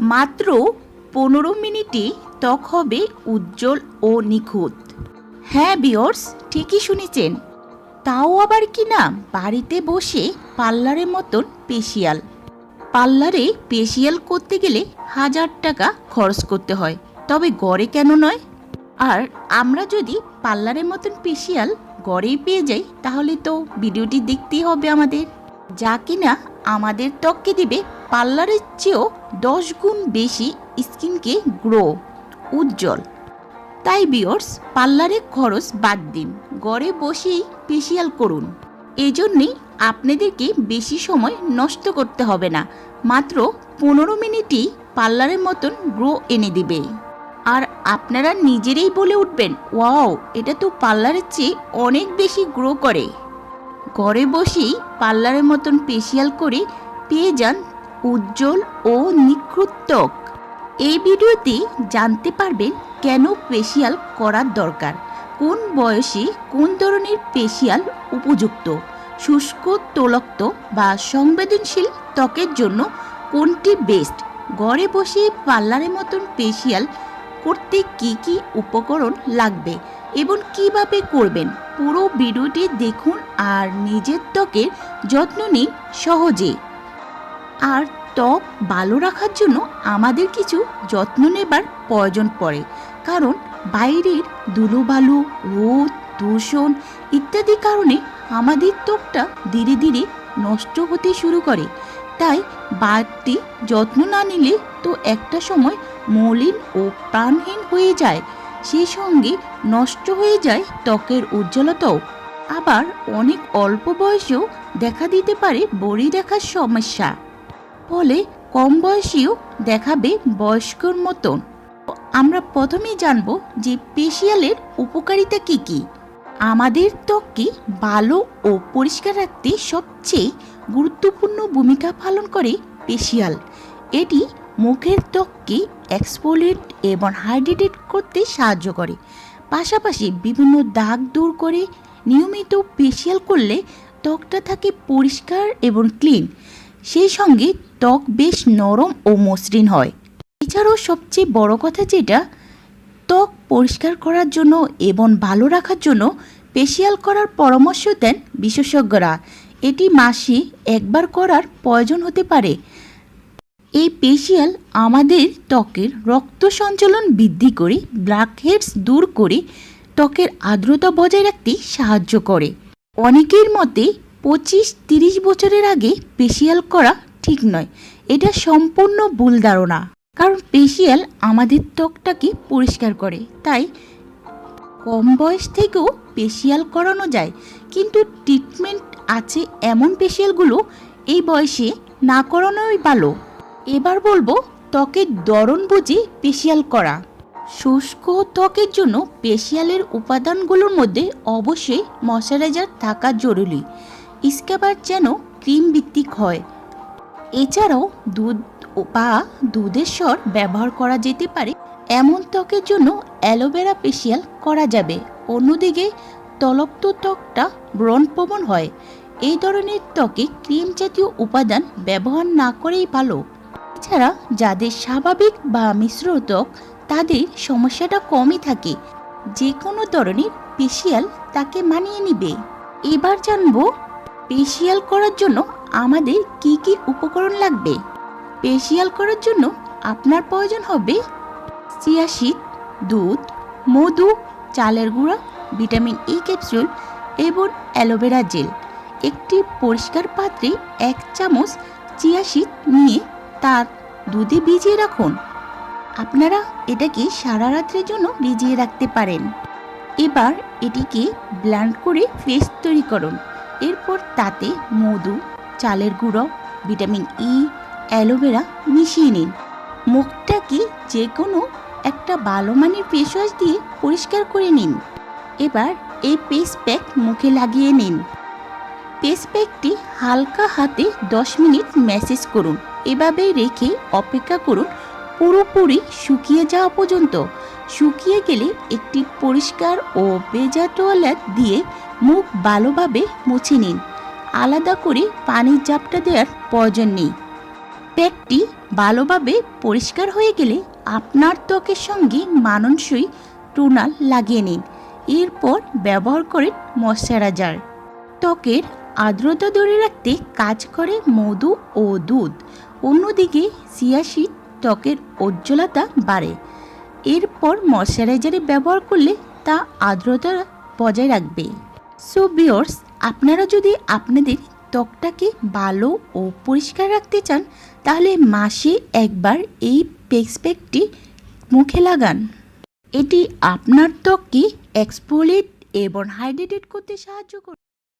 মাত্র পনেরো মিনিটে ত্বক হবে উজ্জ্বল ও নিখুঁত। হ্যাঁ বিয়র্স ঠিকই শুনেছেন। তাও আবার কি না, বাড়িতে বসে পার্লারের মতন পেশিয়াল পার্লারে পেশিয়াল করতে গেলে হাজার টাকা খরচ করতে হয়। তবে গড়ে কেন নয়? আর আমরা যদি পার্লারের মতন পেশিয়াল গড়েই পেয়ে যাই, তাহলে তো ভিডিওটি দেখতেই হবে আমাদের। যা কিনা আমাদের ত্বককে দিবে পার্লারের চেয়েও দশ গুণ বেশি স্কিনকে গ্রো, উজ্জ্বল। তাই বিয়র্স পার্লারে খরচ বাদ দিন। ঘরে বসেই ফেসিয়াল করুন। এই জন্যেই আপনাদেরকে বেশি সময় নষ্ট করতে হবে না। মাত্র পনেরো মিনিটই পার্লারের মতন গ্রো এনে দিবে। আর আপনারা নিজেরাই বলে উঠবেন, ওয়াও, এটা তো পার্লারের চেয়ে অনেক বেশি গ্রো করে। ঘরে বসেই পার্লারের মতন ফেসিয়াল করে পেয়ে যান উজ্জ্বল ও নিখুঁত ত্বক। এই ভিডিওতে জানতে পারবেন কেন ফেসিয়াল করার দরকার, কোন বয়সে কোন ধরনের ফেসিয়াল উপযুক্ত, শুষ্ক তৈলাক্ত বা সংবেদনশীল ত্বকের জন্য কোনটি বেস্ট ঘরে বসে পার্লারের মতন ফেসিয়াল করতে কি কি উপকরণ লাগবে এবং কীভাবে করবেন পুরো ভিডিওটি দেখুন আর নিজের ত্বকের যত্ন নিন সহজে। আর ত্বক ভালো রাখার জন্য আমাদের কিছু যত্ন নেবার প্রয়োজন পড়ে, কারণ বাইরের ধুলোবালু, রোদ, দূষণ ইত্যাদি কারণে আমাদের ত্বকটা ধীরে ধীরে নষ্ট হতে শুরু করে। তাই বাড়তি যত্ন না নিলে তো একটা সময় মলিন ও প্রাণহীন হয়ে যায়। সেই সঙ্গে নষ্ট হয়ে যায় ত্বকের উজ্জ্বলতাও। আবার অনেক অল্প বয়সেও দেখা দিতে পারে বড়ি দেখার সমস্যা। ফলে কম বয়সীও দেখাবে বয়স্কর মতন। আমরা প্রথমেই জানব যে পেশিয়ালের উপকারিতা কি কি। আমাদের ত্বককে ভালো ও পরিষ্কার রাখতে সবচেয়ে গুরুত্বপূর্ণ ভূমিকা পালন করে পেশিয়াল এটি মুখের ত্বককে এক্সফোলিয়েট এবং হাইড্রেটেড করতে সাহায্য করে। পাশাপাশি বিভিন্ন দাগ দূর করে নিয়মিত পেশিয়াল করলে ত্বকটা থাকে পরিষ্কার এবং ক্লিন সেই সঙ্গে ত্বক বেশ নরম ও মসৃণ হয়। এছাড়াও সবচেয়ে বড় কথা যেটা, ত্বক পরিষ্কার করার জন্য এবং ভালো রাখার জন্য ফেসিয়াল করার পরামর্শ দেন বিশেষজ্ঞরা। এটি মাসে একবার করার প্রয়োজন হতে পারে। এই ফেসিয়াল আমাদের ত্বকের রক্ত সঞ্চালন বৃদ্ধি করে ব্ল্যাক হেডস দূর করে, ত্বকের আর্দ্রতা বজায় রাখতে সাহায্য করে। অনেকের মতে পঁচিশ তিরিশ বছরের আগে ফেসিয়াল করা ঠিক নয়। এটা সম্পূর্ণ ভুল ধারণা। কারণ ফেসিয়াল আমাদের ত্বকটাকে পরিষ্কার করে, তাই কম বয়স থেকেও ফেসিয়াল করানো যায়। কিন্তু ট্রিটমেন্ট আছে এমন ফেসিয়ালগুলো এই বয়সে না করানোই ভালো। এবার বলব ত্বকের দরণ বুঝে ফেসিয়াল করা। শুষ্ক ত্বকের জন্য পেশিয়ালের উপাদানগুলোর মধ্যে অবশ্যই ময়শ্চারাইজার থাকা জরুরি। স্ক্যাবার যেন ক্রিম ভিত্তিক হয়। এছাড়াও দুধ বা দুধের স্বর ব্যবহার করা যেতে পারে। এমন ত্বকের জন্য অ্যালোভেরা ফেসিয়াল করা যাবে। অন্যদিকে তলপ্ত ত্বকটা ব্রণপ্রবণ হয়। এই ধরনের ত্বকে ক্রিম জাতীয় উপাদান ব্যবহার না করেই ভালো। এছাড়া যাদের স্বাভাবিক বা মিশ্র ত্বক তাদের সমস্যাটা কমই থাকে। যে কোনো ধরনের পেশিয়াল তাকে মানিয়ে নিবে। এবার জানব পেশিয়াল করার জন্য আমাদের কি কি উপকরণ লাগবে? পেশিয়াল করার জন্য আপনার প্রয়োজন হবে চিয়াশিট দুধ, মধু, চালের গুঁড়া, ভিটামিন ই ক্যাপসুল এবং অ্যালোভেরা জেল। একটি পরিষ্কার পাত্রে এক চামচ চিয়াশিট নিয়ে তার দুধে ভিজিয়ে রাখুন। আপনারা এটাকে সারা রাত্রের জন্য ভিজিয়ে রাখতে পারেন। এবার এটিকে ব্ল্যান্ড করে পেস্ট তৈরি করুন। এরপর তাতে মধু, চালের গুঁড়ো, ভিটামিন ই অ্যালোভেরা মিশিয়ে নিন। মুখটাকে যে কোনো একটা ভালো মানের ফেস ওয়াশ দিয়ে পরিষ্কার করে নিন। এবার এই পেস্ট প্যাক মুখে লাগিয়ে নিন। পেস্ট প্যাকটি হালকা হাতে দশ মিনিট ম্যাসেজ করুন। এভাবে রেখে অপেক্ষা করুন, পুরোপুরি শুকিয়ে যাওয়া পর্যন্ত। শুকিয়ে গেলে একটি পরিষ্কার ও ভেজা তোয়ালেট দিয়ে মুখ ভালোভাবে মুছে নিন। আলাদা করে পানির জাপটা দেওয়ার প্রয়োজন নেই। প্যাকটি ভালোভাবে পরিষ্কার হয়ে গেলে আপনার ত্বকের সঙ্গে মানানসই টোনাল লাগিয়ে নিন। এরপর ব্যবহার করেন ময়শ্চারাইজার। ত্বকের আর্দ্রতা ধরে রাখতে কাজ করে মধু ও দুধ। অন্যদিকে সিয়াশিড ত্বকের উজ্জ্বলতা বাড়ে। এরপর ময়শ্চারাইজারে ব্যবহার করলে তা আর্দ্রতা বজায় রাখবে। সো বিয়র্স আপনারা যদি আপনাদের ত্বকটাকে ভালো ও পরিষ্কার রাখতে চান, তাহলে মাসে একবার এই ফেস প্যাকটি মুখে লাগান। এটি আপনার ত্বককে এক্সপোলেট এবং হাইড্রেটেড করতে সাহায্য করে